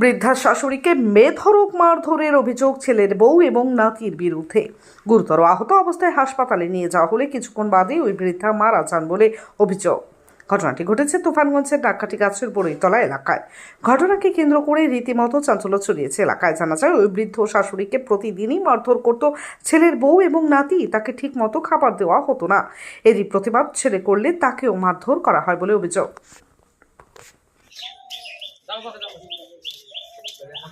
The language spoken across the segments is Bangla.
বৃদ্ধা শাশুড়িকে মেধরক মারধরের অভিযোগ ছেলের বউ এবং নাতির বিরুদ্ধে। গুরুতর আহত অবস্থায় হাসপাতালে নিয়ে যাওয়া হলে কিছুক্ষণ বাদে ওই বৃদ্ধা মারা যান বলে অভিযোগ। ঘটনাটি ঘটেছে তুফানগঞ্জের ডাকাটি গাছের বড়ইতলা এলাকায়। ঘটনাকে কেন্দ্র করে রীতিমতো চাঞ্চল্য ছড়িয়েছে এলাকায়। জানা যায়, ওই বৃদ্ধ শাশুড়িকে প্রতিদিনই মারধর করত ছেলের বউ এবং নাতি। তাকে ঠিক মতো খাবার দেওয়া হতো না। এরই প্রতিবাদ ছেলে করলে তাকেও মারধর করা হয় বলে অভিযোগ।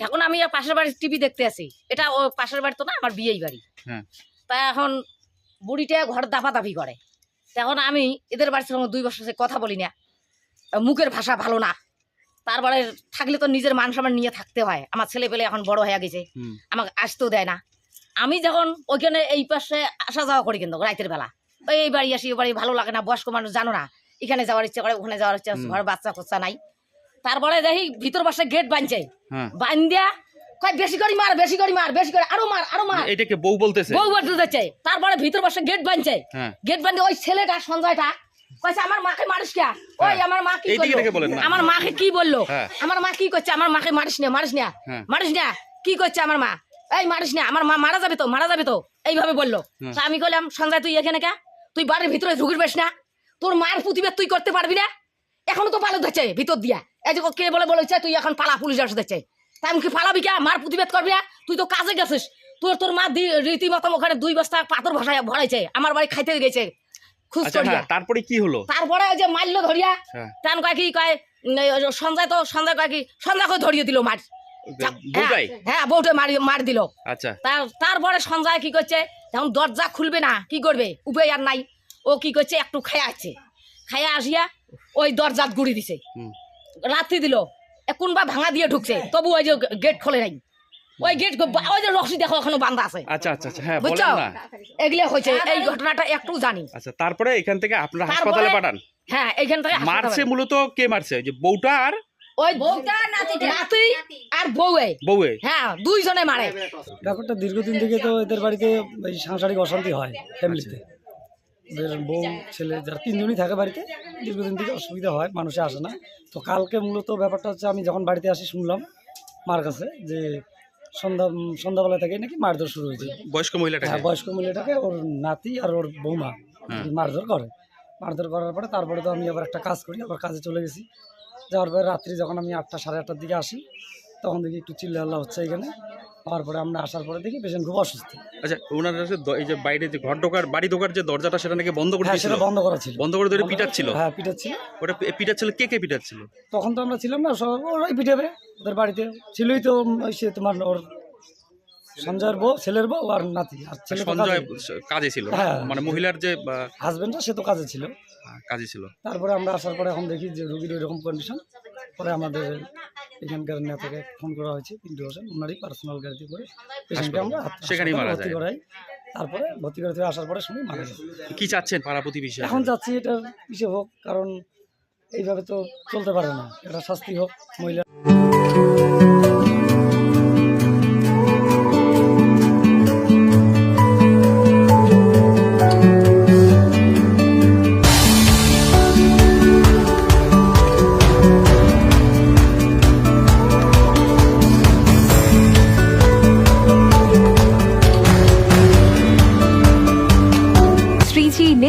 এখন আমি পাশের বাড়ির টিভি দেখতে আসি এটা ও পাশের বাড়ি তো না আমার বিয়েই বাড়ি। হ্যাঁ। তা এখন বুড়িটা ঘর দাপাদাপি করে। তা এখন আমি এদের বাড়ির সঙ্গে দুই বছর কথা বলি না। মুখের ভাষা ভালো না। তারপরে থাকলে তো নিজের মান সম্মান নিয়ে থাকতে হয়। আমার ছেলে পেলে এখন বড় হয়ে গেছে। আমাকে আসতেও দেয় না। আমি যখন ওইখানে এই পাশে আসা যাওয়া করি কিন্তু রাতের বেলা। এই বাড়ি আসি ওই বাড়ি ভালো লাগে না বয়স্ক মানুষ জানো না। এখানে যাওয়ার ইচ্ছা করে ওখানে যাওয়ার ইচ্ছা। ঘর বাচ্চা কোচ্চা নাই। তারপরে দেখি ভিতর বাসায় গেট বানছে হ্যাঁ। বান্দিয়া কয় বেশি করে মার বেশি করে মার বেশি করে আরও মার আরও মার। এটাকে বউ বলতেছে। বউ বাড়তে তারপরে ভিতর বসে গেট বানছে গেট বান্ধে ওই ছেলেটা সঞ্জয়টা কইছে আমার মাকে মারিস কে? ওই হ্যাঁ। আমার মা কি করল। আমার মাকে কি বলল? হ্যাঁ। আমার মা কি করছে? আমার মাকে মারিস না মারিস না। হ্যাঁ। মারিস না কি করছে আমার মা? এই মারিস না আমার মা মারা যাবে তো মারা যাবে তো। এইভাবে বলল। আমি বললাম সঞ্জয় তুই এখানে কে? তুই বাড়ির ভিতরে বেশ না তোর মায়ের প্রতিবাদ তুই করতে পারবি না? এখনও তো পালো ধরছে ভিতর দিয়া। এই যে কে বলে বলেছে তুই এখন পালা পুলিশ আসে দিচ্ছে তা আমি কি পালাবি কে? মার প্রতিবাদ করবি না? তুই তো কাজে গেছিস। তোর তোর মা রীতিমতো ওখানে দুই বস্তা পাথর ভাষায় ভরাইছে। আমার বাড়ি খাইতে গেছে। খুশ আচ্ছা করিয়া। হ্যাঁ তারপরে কি হলো? তারপরে ওই যে মারলো ধরিয়া হ্যাঁ। তান কয় কি কয় সঞ্জয় তো সঞ্জয় কয় কি সঞ্জয়কে ধরিয়ে দিল মার। হ্যাঁ, হ্যাঁ বউটে মার দিল। আচ্ছা। তারপরে সঞ্জয় কি করছে? যখন দরজা খুলবে না কি করবে? উপায় আর নাই। ও কি করছে একটু খায়া আছে খায়া আসিয়া ওই দরজা গুড়ি দিছে। রাত্রি দিল কোনবা ভাঙা দিয়ে ঢুকছে তবু ওই যে গেট খোলে নাই। ওই গেট ওই যে রশি দেখো এখনও বান্ধা আছে। আচ্ছা আচ্ছা আচ্ছা হ্যাঁ বুঝছ? বলেন না। এগুলো হয়েছে এই ঘটনাটা একটু জানি। আচ্ছা তারপরে এখান থেকে আপনারা হাসপাতালে পাঠান। হ্যাঁ এইখান থেকে মারছে মূলত কে মারছে? ওই যে বউটা আর ওই বউটা নাতি আর বউয়ে। বউয়ে। হ্যাঁ দুইজনে মারে। ব্যাপারটা দীর্ঘদিন থেকে তো এদের বাড়িতে সাংসারিক অশান্তি হয় ফ্যামিলিতে বউ ছেলে যারা তিনজনই থাকে বাড়িতে দীর্ঘদিন থেকে অসুবিধা হয় মানুষে আসে না। তো কালকে মূলত ব্যাপারটা হচ্ছে আমি যখন বাড়িতে আসি শুনলাম মার কাছে যে সন্ধ্যা সন্ধ্যাবেলা থেকে নাকি মারধর শুরু হয়েছে। বয়স্ক মহিলাটা হ্যাঁ বয়স্ক মহিলাটাকে ওর নাতি আর ওর বৌমা হ্যাঁ। মারধর করে। মারধর করার পরে তারপরে তো আমি আবার একটা কাজ করি আবার কাজে চলে গেছি। যাওয়ার পরে রাত্রি যখন আমি আটটা সাড়ে আটটার দিকে আসি তখন দেখি একটু চিল্লা হচ্ছে এখানে। হওয়ার পরে আমরা আসার পরে দেখি পেশেন্ট খুব অসুস্থ। আচ্ছা ওনার কাছে দ- এই যে বাইরে যে ঘর ঢোকার বাড়ি ঢোকার যে দরজাটা সেটা নাকি বন্ধ করে হ্যাঁ দিয়েছিল? সেটা বন্ধ করা ছিল। বন্ধ করে ধরে পিটাচ্ছিল? হ্যাঁ পিটাচ্ছিল। ওটা পি- পিটাচ্ছিল কে কে পিটাচ্ছিল? তখন তো আমরা ছিলাম না সব ওরাই পিটাবে। ওদের বাড়িতে ছিলই তো উম, ওই সে তোমার ওর সঞ্জয়ের বউ ছেলের বউ আর নাতি। আর ছেলে সঞ্জয় কাজে ছিল? না? হ্যাঁ। মানে মহিলার যে হাজবেন্ডটা সে তো কাজে ছিল। কাজে ছিল। তারপরে আমরা আসার পরে এখন দেখি যে রুগীর এরকম কন্ডিশন পরে আমাদের এখানকার নেতাকে ফোন করা হয়েছে পিন্টু হোসেন ওনারই পার্সোনাল গাড়িতে করে পেশেন্টকে আমরা সেখানেই মারা ভর্তি করাই। তারপরে ভর্তি করাতে আসার পরে শুনি মারা যায়। কি চাচ্ছেন পাড়া প্রতিবেশী এখন চাচ্ছি এটা পিছিয়ে হোক কারণ এইভাবে তো চলতে পারে না। এটা শাস্তি হোক মহিলা